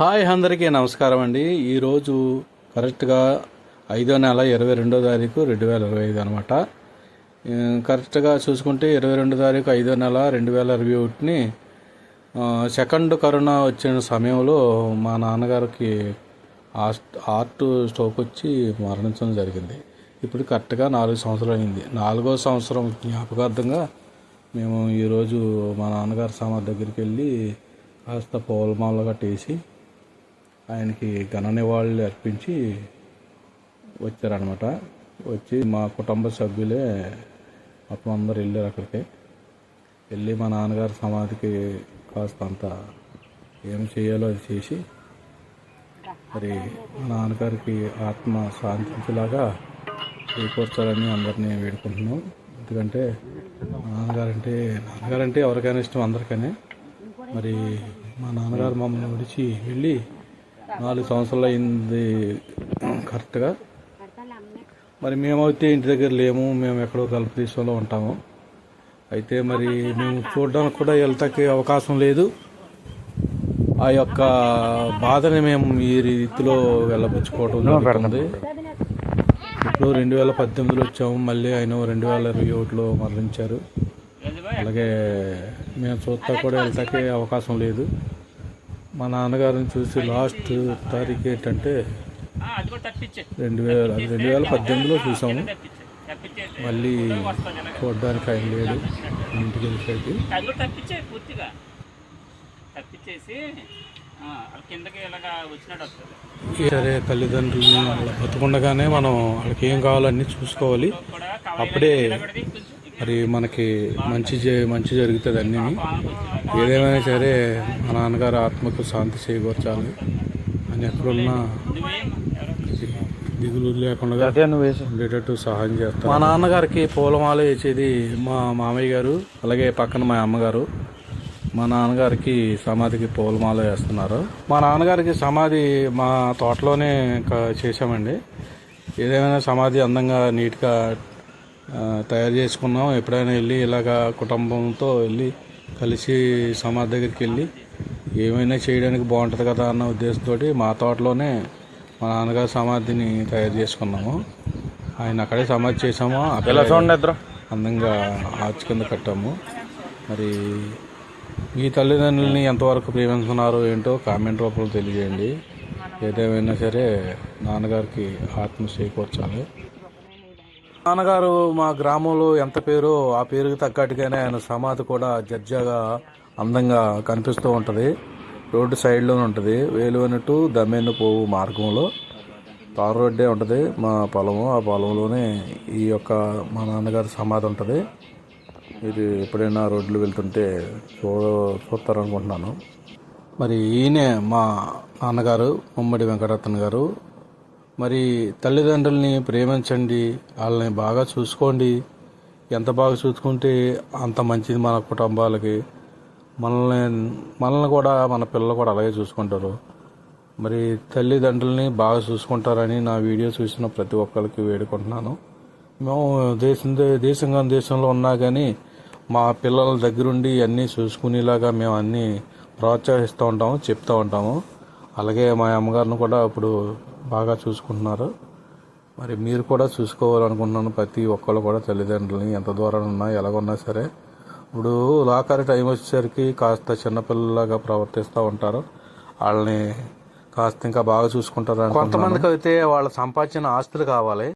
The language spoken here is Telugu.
హాయ్ అందరికీ నమస్కారం అండి. ఈరోజు కరెక్ట్గా ఐదో నెల ఇరవై రెండో తారీఖు రెండు వేల ఇరవై ఐదు అనమాట కరెక్ట్గా చూసుకుంటే ఇరవై రెండో తారీఖు ఐదో నెల రెండు వేల ఇరవై ఒకటిని సెకండ్ కరోనా వచ్చిన సమయంలో మా నాన్నగారికి హార్ట్ స్ట్రోక్ వచ్చి మరణించడం జరిగింది. ఇప్పుడు కరెక్ట్గా నాలుగు సంవత్సరాలు అయింది. నాలుగో సంవత్సరం జ్ఞాపకార్థంగా మేము ఈరోజు మా నాన్నగారి సమాధి దగ్గరికి వెళ్ళి కాస్త పూలమాల కట్టేసి ఆయనకి ఘన నివాళులు అర్పించి వచ్చారనమాట వచ్చి మా కుటుంబ సభ్యులే మొత్తం అందరు వెళ్ళారు అక్కడికి. వెళ్ళి మా నాన్నగారి సమాధికి కాస్త అంత ఏం చేయాలో అది చేసి మరి మా నాన్నగారికి ఆత్మ శాంతించేలాగా చేకూర్చాలని అందరినీ వేడుకుంటున్నాం. ఎందుకంటే మా నాన్నగారంటే నాన్నగారంటే ఎవరికైనా ఇష్టం అందరికనే. మరి మా నాన్నగారు మమ్మల్ని విడిచి వెళ్ళి నాలుగు సంవత్సరాలు అయింది. కరెక్ట్గా? మరి మేమైతే ఇంటి దగ్గర లేము. మేము ఎక్కడో కలుపు దేశంలో ఉంటాము. అయితే మరి మేము చూడడానికి కూడా వెళ్తాకి అవకాశం లేదు. ఆ యొక్క బాధని మేము ఈ రీతిలో వెళ్ళబుచ్చుకోవడం జరుగుతుంది. ఇప్పుడు రెండు వేల పద్దెనిమిదిలో వచ్చాము. మళ్ళీ ఆయన రెండు వేల ఇరవై ఒకటిలో మరణించారు. అలాగే మేము చూస్తా కూడా వెళ్తాకే అవకాశం లేదు. మా నాన్నగారిని చూసి లాస్ట్ తారీఖు ఏంటంటే రెండు వేల రెండు వేల పద్దెనిమిదిలో చూసాము. మళ్ళీ చూడడానికి ఆయన లేడు. ఇంటికి వెళ్ళి సరే తల్లిదండ్రులు వాళ్ళ బతుకుండగానే మనం వాళ్ళకి ఏం కావాలన్నీ చూసుకోవాలి. అప్పుడే మరి మనకి మంచి మంచి జరుగుతుంది అన్నీ ఏదేమైనా సరే మా నాన్నగారు ఆత్మకు శాంతి చేకూర్చాలి అని ఎక్కడున్నా దిగులు లేకుండా ఉండేటట్టు సహాయం చేస్తాను. మా నాన్నగారికి పూలమాల వేసేది మా మామయ్య గారు అలాగే పక్కన మా అమ్మగారు. మా నాన్నగారికి సమాధికి పూలమాల వేస్తున్నారు. మా నాన్నగారికి సమాధి మా తోటలోనే చేసామండి ఏదేమైనా సమాధి అందంగా నీట్గా తయారు చేసుకున్నాం. ఎప్పుడైనా వెళ్ళి ఇలాగా కుటుంబంతో వెళ్ళి కలిసి సమాధి దగ్గరికి వెళ్ళి ఏమైనా చేయడానికి బాగుంటుంది కదా అన్న ఉద్దేశంతో మా తోటలోనే మా నాన్నగారి సమాధిని తయారు చేసుకున్నాము. ఆయన అక్కడే సమాధి చేసాము అక్కడే అందంగా ఆర్చ్ కింద కట్టాము. మరి ఈ తల్లిదండ్రులని ఎంతవరకు ప్రేమిస్తున్నారు ఏంటో కామెంట్ రూపంలో తెలియజేయండి. ఏదేమైనా సరే నాన్నగారికి ఆత్మ చేకూర్చాలి నాన్నగారు మా గ్రామంలో ఎంత పేరో ఆ పేరుకి తగ్గట్టుగానే ఆయన సమాధి కూడా జడ్జాగా అందంగా కనిపిస్తూ ఉంటుంది. రోడ్డు సైడ్లోనే ఉంటుంది. వేలువని టు దమ్మెన్ను పోవు మార్గంలో తారు రోడ్డే ఉంటుంది. మా పొలము ఆ పొలంలోనే ఈ యొక్క మా నాన్నగారి సమాధి ఉంటుంది. మీరు ఎప్పుడైనా రోడ్లు వెళ్తుంటే చూడ చూస్తారనుకుంటున్నాను. మరి ఈయనే మా నాన్నగారు ముమ్మడి వెంకటరత్న గారు మరి తల్లిదండ్రుల్ని ప్రేమించండి వాళ్ళని బాగా చూసుకోండి. ఎంత బాగా చూసుకుంటే అంత మంచిది మన కుటుంబాలకి. మనల్ని మనల్ని కూడా మన పిల్లలు కూడా అలాగే చూసుకుంటారు. మరి తల్లిదండ్రుల్ని బాగా చూసుకుంటారని నా వీడియో చూసిన ప్రతి ఒక్కరికి వేడుకుంటున్నాను. మేము దేశం దేశంగా దేశంలో ఉన్నా కానీ మా పిల్లల దగ్గరుండి అన్నీ చూసుకునేలాగా మేము అన్నీ ప్రోత్సహిస్తూ ఉంటాము చెప్తూ ఉంటాము. అలాగే మా అమ్మగారిని కూడా ఇప్పుడు బాగా చూసుకుంటున్నారు. మరి మీరు కూడా చూసుకోవాలనుకుంటున్నాను ప్రతి ఒక్కళ్ళు కూడా తల్లిదండ్రులని ఎంత దూరం ఉన్నా ఎలాగున్నా సరే ఇప్పుడు లాకర్ టైం వచ్చేసరికి కాస్త చిన్నపిల్లలాగా ప్రవర్తిస్తూ ఉంటారు. వాళ్ళని కాస్త ఇంకా బాగా చూసుకుంటారు కొంతమందికి అయితే వాళ్ళ సంపాదించిన ఆస్తులు కావాలి.